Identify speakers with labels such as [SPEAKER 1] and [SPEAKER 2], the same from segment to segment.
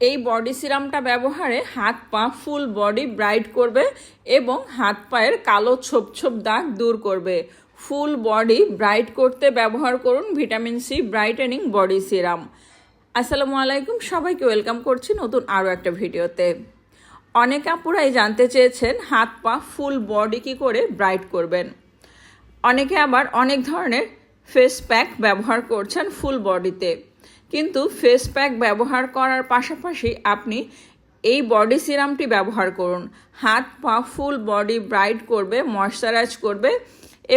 [SPEAKER 1] এই বডি সিরামটা ব্যবহারে হাত, পা ফুল বডি ব্রাইট করবে এবং হাত পায়ের কালো ছোপ ছোপ দাগ দূর করবে। ফুল বডি ব্রাইট করতে ব্যবহার করুন vitamin C brightening body serum আসসালামু আলাইকুম, সবাইকে ওয়েলকাম করছি নতুন আরও একটা ভিডিওতে। অনেক আপুরাই জানতে চেয়েছেন হাত, পা ফুল বডি কী করে ব্রাইট করবেন। অনেকে আবার অনেক ধরনের ফেস প্যাক ব্যবহার করছেন ফুল বডিতে কিন্তু ফেস প্যাক ব্যবহার করার পাশাপাশি আপনি এই বডি সিরামটি ব্যবহার করুন। হাত পা ফুল বডি ব্রাইট করবে ময়শ্চারাইজ করবে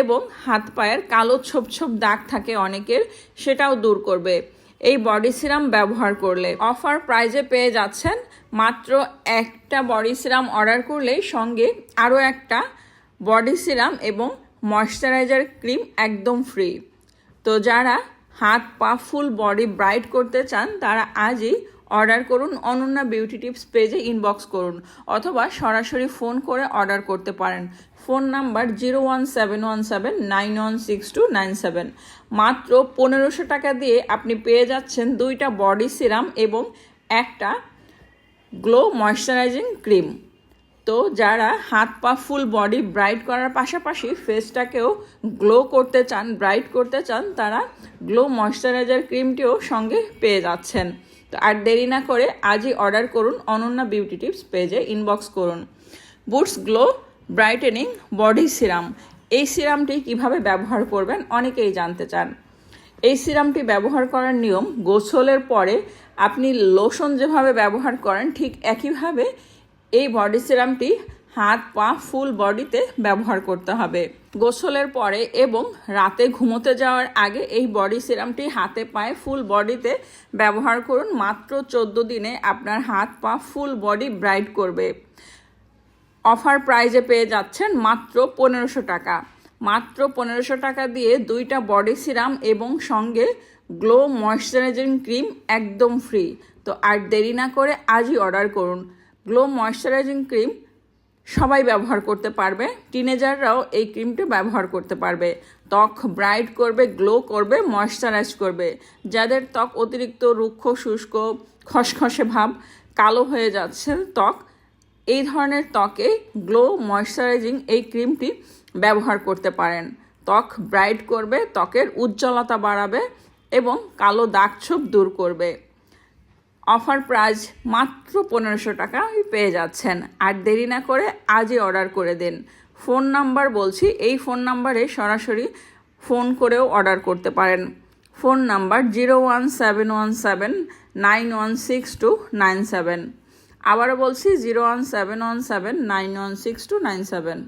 [SPEAKER 1] এবং হাত পায়ের কালো ছোপ ছোপ দাগ থাকে অনেকের, সেটাও দূর করবে। এই বডি সিরাম ব্যবহার করলে অফার প্রাইজে পেয়ে যাচ্ছেন মাত্র একটা বডি সিরাম অর্ডার করলেই সঙ্গে আরও একটা বডি সিরাম এবং ময়শ্চারাইজার ক্রিম একদম ফ্রি তো যারা হাত, পা, ফুল, বডি ব্রাইট করতে চান, তারা আজই অর্ডার করুন অনন্যা বিউটি টিপস পেজে ইনবক্স করুন অথবা সরাসরি ফোন করে অর্ডার করতে পারেন। Phone number zero one seven one seven nine one six two nine seven. মাত্র পনেরোশো টাকা দিয়ে আপনি পেয়ে যাচ্ছেন দুইটা বডি সিরাম এবং একটা গ্লো ময়শ্চারাইজিং ক্রিম। তো যারা হাত পা ফুল বডি ব্রাইট করার পাশাপাশি ফেসটাকেও গ্লো করতে চান ব্রাইট করতে চান, তারা গ্লো ময়শ্চারাইজার ক্রিমটিও সঙ্গে পেয়ে যাচ্ছেন। তো আর দেরি না করে আজই অর্ডার করুন অনন্যা বিউটি টিপস পেজে ইনবক্স করুন। Boots glow brightening body serum এই সিরামটি কীভাবে ব্যবহার করবেন অনেকেই জানতে চান। এই সিরামটি ব্যবহার করার নিয়ম গোসলের পরে আপনি লোশন যেভাবে ব্যবহার করেন ঠিক একইভাবে এই বডি সিরামটি হাত, পা, ফুল বডিতে ব্যবহার করতে হবে। গোসলের পরে এবং রাতে ঘুমোতে যাওয়ার আগে এই বডি সিরামটি হাতে, পায়ে, ফুল বডিতে ব্যবহার করুন। মাত্র চোদ্দ দিনে আপনার হাত, পা, ফুল বডি ব্রাইট করবে। অফার প্রাইজে পেয়ে যাচ্ছেন মাত্র পনেরোশো টাকা। মাত্র পনেরোশো টাকা দিয়ে দুইটা বডি সিরাম এবং সঙ্গে গ্লো ময়শ্চারাইজিং ক্রিম একদম ফ্রি তো আর দেরি না করে আজই অর্ডার করুন। গ্লো ময়শ্চারাইজিং ক্রিম সবাই ব্যবহার করতে পারবে। টিনেজাররাও এই ক্রিমটি ব্যবহার করতে পারবে। ত্বক ব্রাইট করবে গ্লো করবে ময়শ্চারাইজ করবে। যাদের ত্বক অতিরিক্ত রুক্ষ, শুষ্ক, খসখসে ভাব, কালো হয়ে যাচ্ছে ত্বক, এই ধরনের ত্বকে গ্লো ময়শ্চারাইজিং এই ক্রিমটি ব্যবহার করতে পারেন। ত্বক ব্রাইট করবে, ত্বকের উজ্জ্বলতা বাড়াবে এবং কালো দাগ ছোপ দূর করবে। অফার প্রাইস মাত্র পনেরোশো টাকা পেয়ে যাচ্ছেন। আর দেরি না করে আজই অর্ডার করে দিন। ফোন নাম্বার বলছি, এই ফোন নাম্বারে সরাসরি ফোন করেও অর্ডার করতে পারেন। Phone number zero one seven one seven nine one six two nine seven. আবারও বলছি, zero one seven one seven nine one six two nine seven.